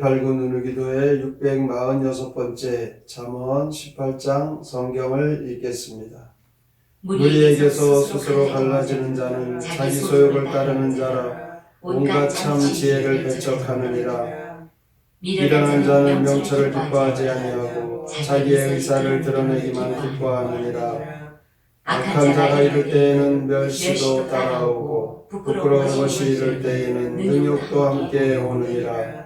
1189 누누기도의 646번째 잠언 18장 성경을 읽겠습니다. 무리에게서 스스로 갈라지는 자는 자기 소욕을 따르는 자라 온갖 참 지혜를 배척하느니라 미련한 자는 명철을 기뻐하지 아니하고 자기의 의사를 드러내기만 기뻐하느니라 악한 자가 이를 때에는 멸시도 따라오고 부끄러운 것이 이를 때에는 능욕도 함께 오느니라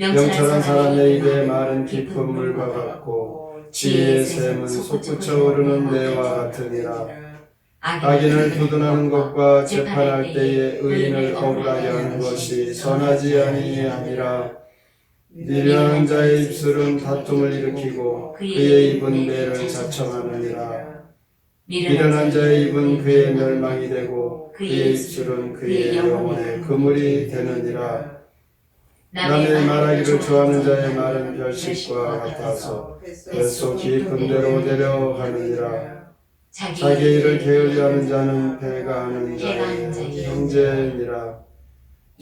명철한 사람의 입에 말은 깊은 물과 같고 지혜의 샘은 솟구쳐 오르는 매와 같으니라. 악인을 두둔하는 것과 재판할 때에 의인을 억울하게 하는 것이 선하지 아니하니라. 미련한 자의 입술은 다툼을 일으키고 그의 입은 매를 자청하느니라. 미련한 자의 입은 그의 멸망이 되고 그의 입술은 그의 영혼의 그물이 되느니라 남의 말하기를 좋아하는 자의 말은 별식과 같아서 뱃속 깊은 데로 내려가느니라. 자기 일을 게을리하는 자는 배가 하는 자의 형제니라.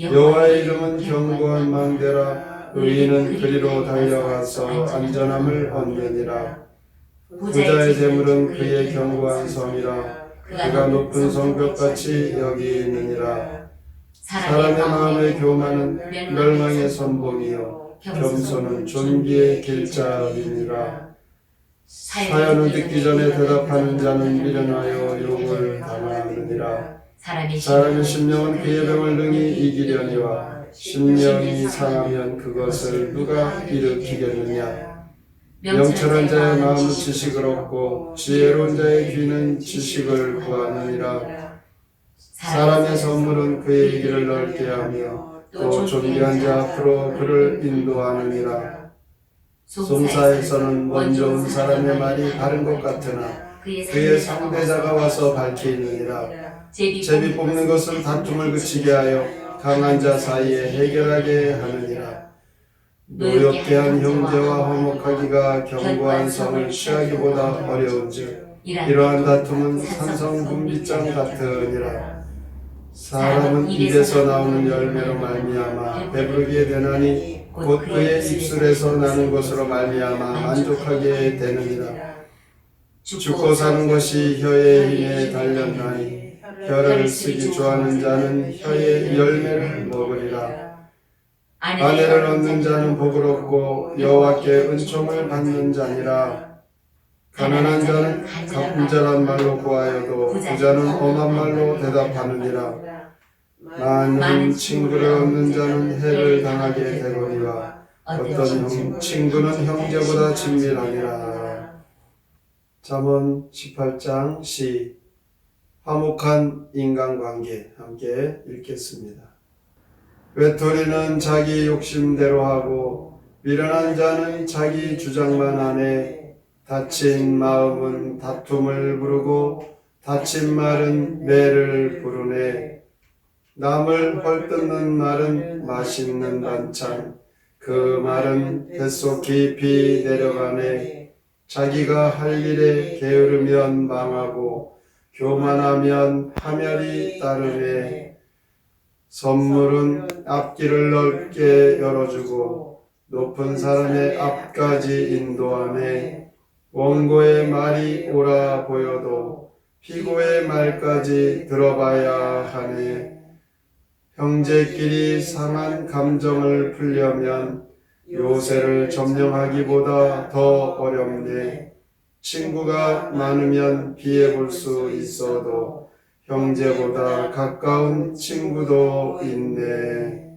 여호와의 이름은 견고한 망대라 의인은 그리로 달려가서 안전함을 얻느니라. 부자의 재물은 그의 견고한 성이라. 그가 높은 성벽같이 여기느니라 사람의 마음의 교만은 멸망의 선봉이요 겸손은 존귀의 길잡이니라. 사연을 듣기 전에 대답하는 자는 미련하여 욕을 당하느니라. 사람의 심령은 그의 병을 능히 이기려니와 심령이 상하면 그것을 누가 일으키겠느냐? 명철한 자의 마음은 지식을 얻고 지혜로운 자의 귀는 지식을 구하느니라 사람의 선물은 그의 길을 넓게 하며 또 존귀한 자 앞으로 그를 인도하느니라. 송사에서는 먼저 온 사람의 말이 바른 것 같으나 그의 상대자가 와서 밝히느니라. 제비 뽑는 것은 다툼을 그치게 하여 강한 자 사이에 해결하게 하느니라. 노엽게 한 형제와 화목하기가 견고한 성을 취하기보다 어려운즉 이러한 다툼은 산성 분비장 같으니라 사람은 입에서 나오는 열매로 말미암아 배부르게 되나니 곧 그의 입술에서 나는 것으로 말미암아 만족하게 되느니라. 죽고 사는 것이 혀의 힘에 달렸나니 혀를 쓰기 좋아하는 자는 혀의 열매를 먹으리라. 아내를 얻는 자는 복을 얻고 여호와께 은총을 받는 자니라 가난한 자는 가분자란 말로 구하여도 부자는 엄한 말로 대답하느니라. 많은 친구를 얻는 자는 해를 당하게 되거니와 어떤 형, 친구는 형제보다 친밀하니라. 잠언 18장 시 화목한 인간관계 함께 읽겠습니다. 외톨이는 자기 욕심대로 하고 미련한 자는 자기 주장만 하네 다친 마음은 다툼을 부르고 다친 말은 매를 부르네. 남을 헐뜯는 말은 맛있는 반찬. 그 말은 뱃속 깊이 내려가네. 자기가 할 일에 게으르면 망하고 교만하면 하멸이 따르네. 선물은 앞길을 넓게 열어주고 높은 사람의 앞까지 인도하네 원고의 말이 옳아 보여도 피고의 말까지 들어봐야 하네 형제끼리 상한 감정을 풀려면 요새를 점령하기보다 더 어렵네 친구가 많으면 피해 볼 수 있어도 형제보다 가까운 친구도 있네.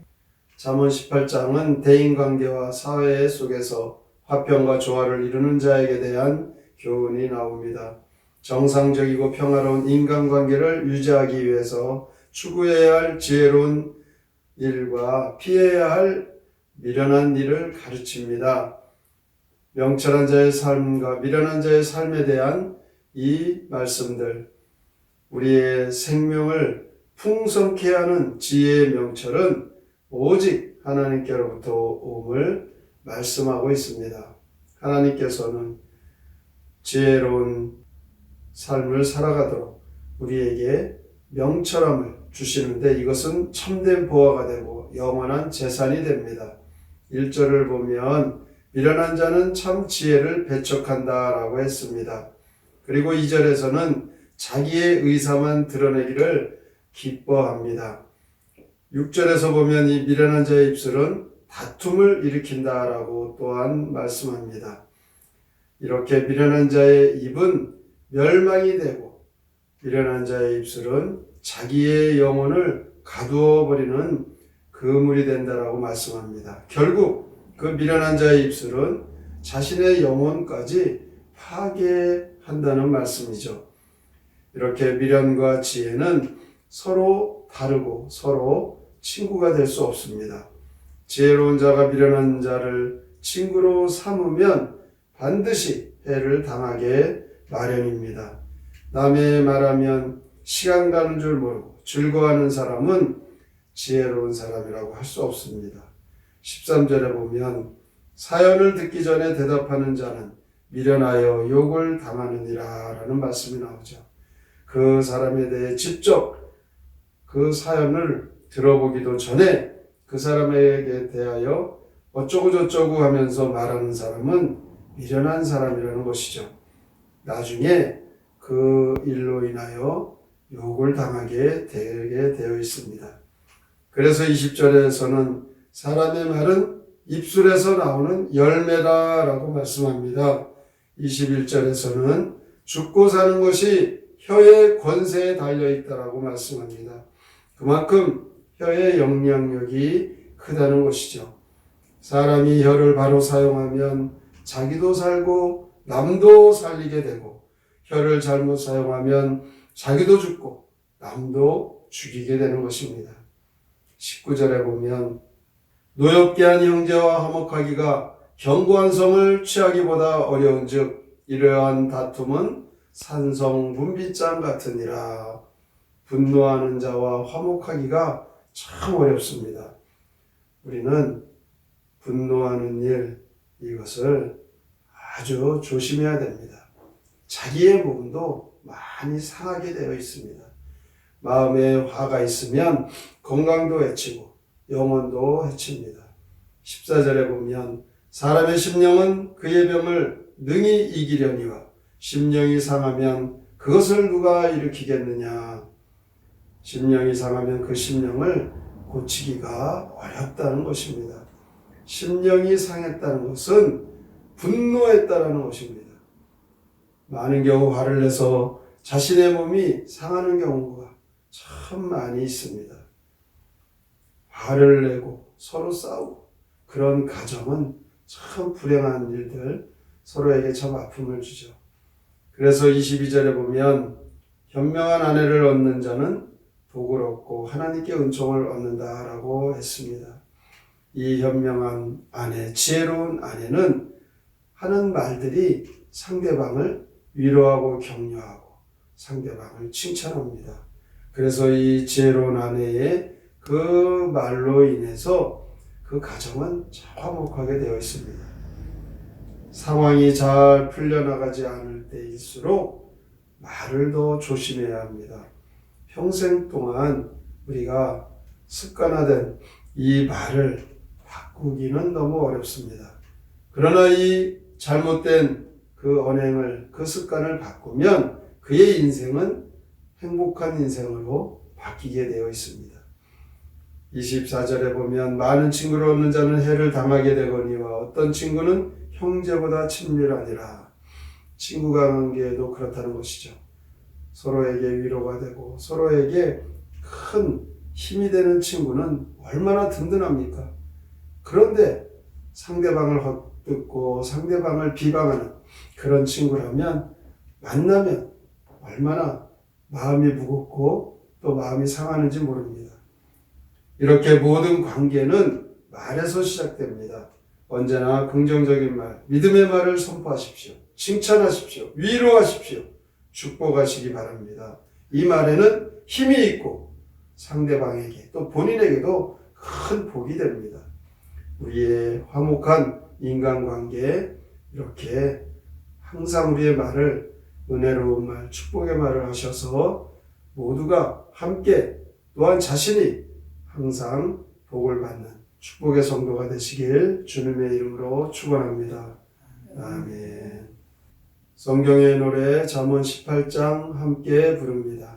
잠언 18장은 대인관계와 사회 속에서 화평과 조화를 이루는 자에게 대한 교훈이 나옵니다. 정상적이고 평화로운 인간관계를 유지하기 위해서 추구해야 할 지혜로운 일과 피해야 할 미련한 일을 가르칩니다. 명철한 자의 삶과 미련한 자의 삶에 대한 이 말씀들, 우리의 생명을 풍성케 하는 지혜의 명철은 오직 하나님께로부터 옴을 말씀하고 있습니다. 하나님께서는 지혜로운 삶을 살아가도록 우리에게 명철함을 주시는데 이것은 참된 보화가 되고 영원한 재산이 됩니다. 1절을 보면 미련한 자는 참 지혜를 배척한다 라고 했습니다. 그리고 2절에서는 자기의 의사만 드러내기를 기뻐합니다. 6절에서 보면 이 미련한 자의 입술은 다툼을 일으킨다라고 또한 말씀합니다. 이렇게 미련한 자의 입은 멸망이 되고 미련한 자의 입술은 자기의 영혼을 가두어 버리는 그물이 된다라고 말씀합니다. 결국 그 미련한 자의 입술은 자신의 영혼까지 파괴한다는 말씀이죠. 이렇게 미련과 지혜는 서로 다르고 서로 친구가 될 수 없습니다. 지혜로운 자가 미련한 자를 친구로 삼으면 반드시 해를 당하게 마련입니다. 남의 말하면 시간 가는 줄 모르고 즐거워하는 사람은 지혜로운 사람이라고 할 수 없습니다. 13절에 보면 사연을 듣기 전에 대답하는 자는 미련하여 욕을 당하느니라 라는 말씀이 나오죠. 그 사람에 대해 직접 그 사연을 들어보기도 전에 그 사람에게 대하여 어쩌고 저쩌고 하면서 말하는 사람은 미련한 사람이라는 것이죠. 나중에 그 일로 인하여 욕을 당하게 되게 되어 있습니다. 그래서 20절에서는 사람의 말은 입술에서 나오는 열매다 라고 말씀합니다. 21절에서는 죽고 사는 것이 혀의 권세에 달려 있다라고 말씀합니다. 그만큼 혀의 영향력이 크다는 것이죠. 사람이 혀를 바로 사용하면 자기도 살고 남도 살리게 되고 혀를 잘못 사용하면 자기도 죽고 남도 죽이게 되는 것입니다. 19절에 보면 노엽게 한 형제와 화목하기가 견고한 성을 취하기보다 어려운즉 이러한 다툼은 산성 분비장 같으니라 분노하는 자와 화목하기가 참 어렵습니다. 우리는 분노하는 일 이것을 아주 조심해야 됩니다. 자기의 몸도 많이 상하게 되어 있습니다. 마음에 화가 있으면 건강도 해치고 영혼도 해칩니다. 14절에 보면 사람의 심령은 그의 병을 능히 이기려니와 심령이 상하면 그것을 누가 일으키겠느냐. 심령이 상하면 그 심령을 고치기가 어렵다는 것입니다. 심령이 상했다는 것은 분노했다는 것입니다. 많은 경우 화를 내서 자신의 몸이 상하는 경우가 참 많이 있습니다. 화를 내고 서로 싸우고 그런 가정은 참 불행한 일들 서로에게 참 아픔을 주죠. 그래서 22절에 보면 현명한 아내를 얻는 자는 복을 얻고 하나님께 은총을 얻는다라고 했습니다. 이 현명한 아내, 지혜로운 아내는 하는 말들이 상대방을 위로하고 격려하고 상대방을 칭찬합니다. 그래서 이 지혜로운 아내의 그 말로 인해서 그 가정은 화목하게 되어 있습니다. 상황이 잘 풀려나가지 않을 때일수록 말을 더 조심해야 합니다. 평생 동안 우리가 습관화된 이 말을 바꾸기는 너무 어렵습니다. 그러나 이 잘못된 그 언행을, 그 습관을 바꾸면 그의 인생은 행복한 인생으로 바뀌게 되어 있습니다. 24절에 보면 많은 친구를 얻는 자는 해를 당하게 되거니와 어떤 친구는 형제보다 친밀하니라. 친구 관계도 그렇다는 것이죠. 서로에게 위로가 되고 서로에게 큰 힘이 되는 친구는 얼마나 든든합니까? 그런데 상대방을 헛듣고 상대방을 비방하는 그런 친구라면 만나면 얼마나 마음이 무겁고 또 마음이 상하는지 모릅니다. 이렇게 모든 관계는 말에서 시작됩니다. 언제나 긍정적인 말, 믿음의 말을 선포하십시오. 칭찬하십시오. 위로하십시오. 축복하시기 바랍니다. 이 말에는 힘이 있고 상대방에게 또 본인에게도 큰 복이 됩니다. 우리의 화목한 인간관계에 이렇게 항상 우리의 말을 은혜로운 말, 축복의 말을 하셔서 모두가 함께 또한 자신이 항상 복을 받는 축복의 성도가 되시길 주님의 이름으로 축원합니다. 아멘. 성경의 노래 잠언 18장 함께 부릅니다.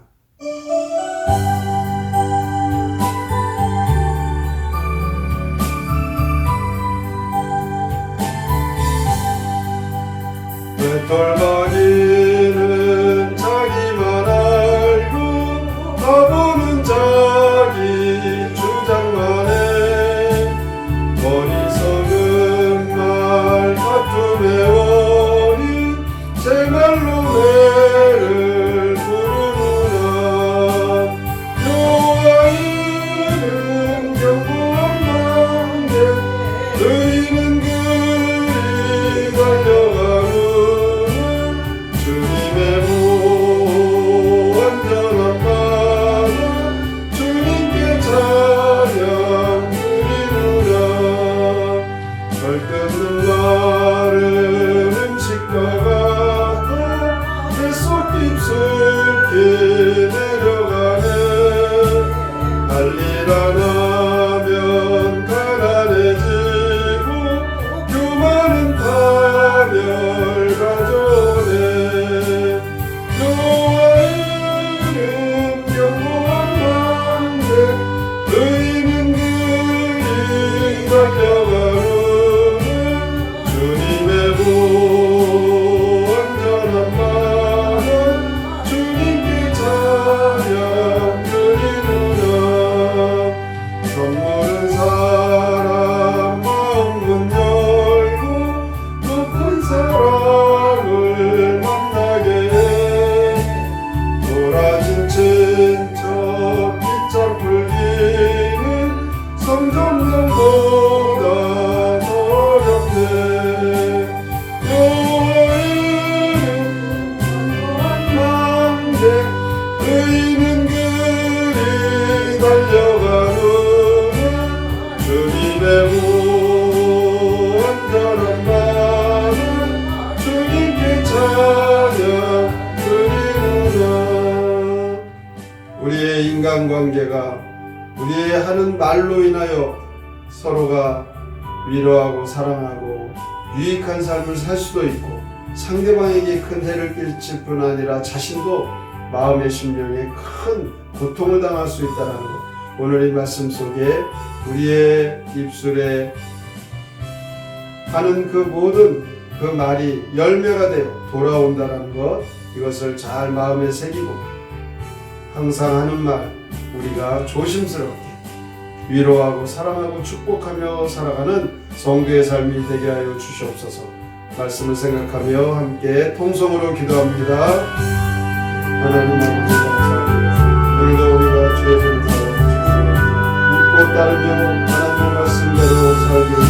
돌 사랑하고 유익한 삶을 살 수도 있고 상대방에게 큰 해를 끼칠 뿐 아니라 자신도 마음의 심령에 큰 고통을 당할 수 있다는 것. 오늘 이 말씀 속에 우리의 입술에 하는 그 모든 그 말이 열매가 되어 돌아온다는 것 이것을 잘 마음에 새기고 항상 하는 말 우리가 조심스럽게 위로하고 사랑하고 축복하며 살아가는 성도의 삶이 되게 하여 주시옵소서. 말씀을 생각하며 함께 통성으로 기도합니다. 하나님 아버지 감사합니다. 오늘도 우리가 주의 은혜를 주시고 믿고 따르며 하나님의 말씀대로 살기를